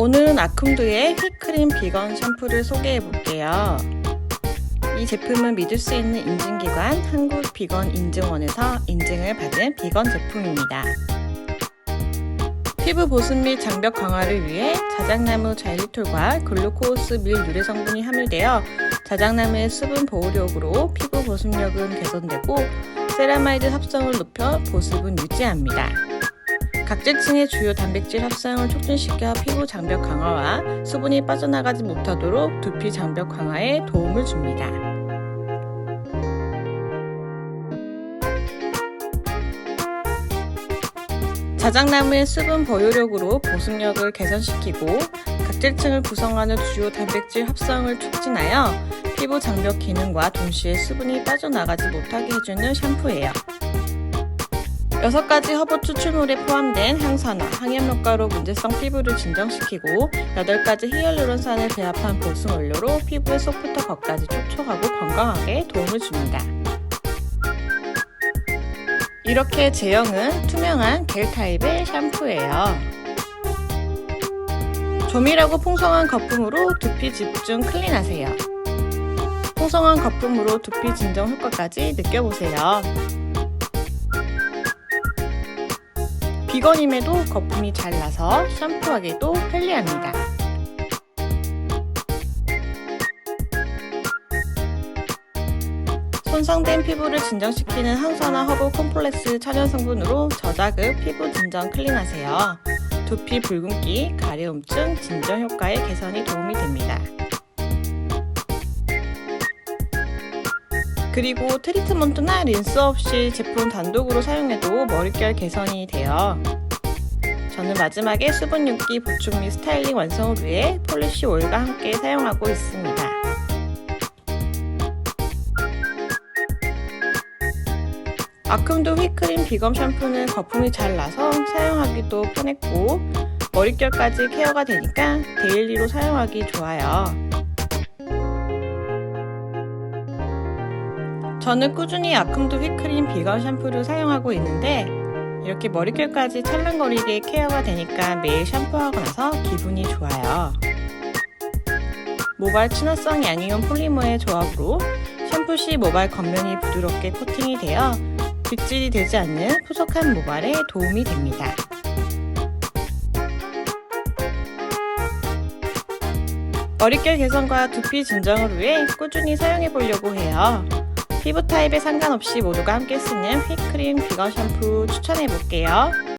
오늘은 아쿰드의 휘크림 비건 샴푸를 소개해 볼게요. 이 제품은 믿을 수 있는 인증기관 한국 비건 인증원에서 인증을 받은 비건 제품입니다. 피부 보습 및 장벽 강화를 위해 자작나무 자일리톨과 글루코스 밀 유래 성분이 함유되어 자작나무의 수분 보호력으로 피부 보습력은 개선되고 세라마이드 합성을 높여 보습은 유지합니다. 각질층의 주요 단백질 합성을 촉진시켜 피부 장벽 강화와 수분이 빠져나가지 못하도록 두피 장벽 강화에 도움을 줍니다. 자작나무의 수분 보유력으로 보습력을 개선시키고 각질층을 구성하는 주요 단백질 합성을 촉진하여 피부 장벽 기능과 동시에 수분이 빠져나가지 못하게 해주는 샴푸예요. 6가지 허브 추출물에 포함된 항산화, 항염효과로 문제성 피부를 진정시키고 8가지 히알루론산을 배합한 보습 원료로 피부의 속부터 겉까지 촉촉하고 건강하게 도움을 줍니다. 이렇게 제형은 투명한 겔 타입의 샴푸예요. 조밀하고 풍성한 거품으로 두피 집중 클린하세요. 풍성한 거품으로 두피 진정 효과까지 느껴보세요. 비건임에도 거품이 잘 나서 샴푸하기도 편리합니다. 손상된 피부를 진정시키는 항산화 허브 콤플렉스 천연 성분으로 저자극 피부 진정 클린하세요. 두피 붉은기, 가려움증 진정 효과의 개선이 도움이 됩니다. 그리고 트리트먼트나 린스 없이 제품 단독으로 사용해도 머릿결 개선이 돼요. 저는 마지막에 수분 윤기 보충 및 스타일링 완성을 위해 폴리시 오일과 함께 사용하고 있습니다. 아큼도 휘크림 비검 샴푸는 거품이 잘 나서 사용하기도 편했고 머릿결까지 케어가 되니까 데일리로 사용하기 좋아요. 저는 꾸준히 아큼도 휘크림 비건 샴푸를 사용하고 있는데 이렇게 머릿결까지 찰랑거리게 케어가 되니까 매일 샴푸하고 나서 기분이 좋아요. 모발 친화성 양이온 폴리머의 조합으로 샴푸 시 모발 겉면이 부드럽게 코팅이 되어 빗질이 되지 않는 푸석한 모발에 도움이 됩니다. 머릿결 개선과 두피 진정을 위해 꾸준히 사용해 보려고 해요. 피부 타입에 상관없이 모두가 함께 쓰는 휘크림 비건 샴푸 추천해 볼게요.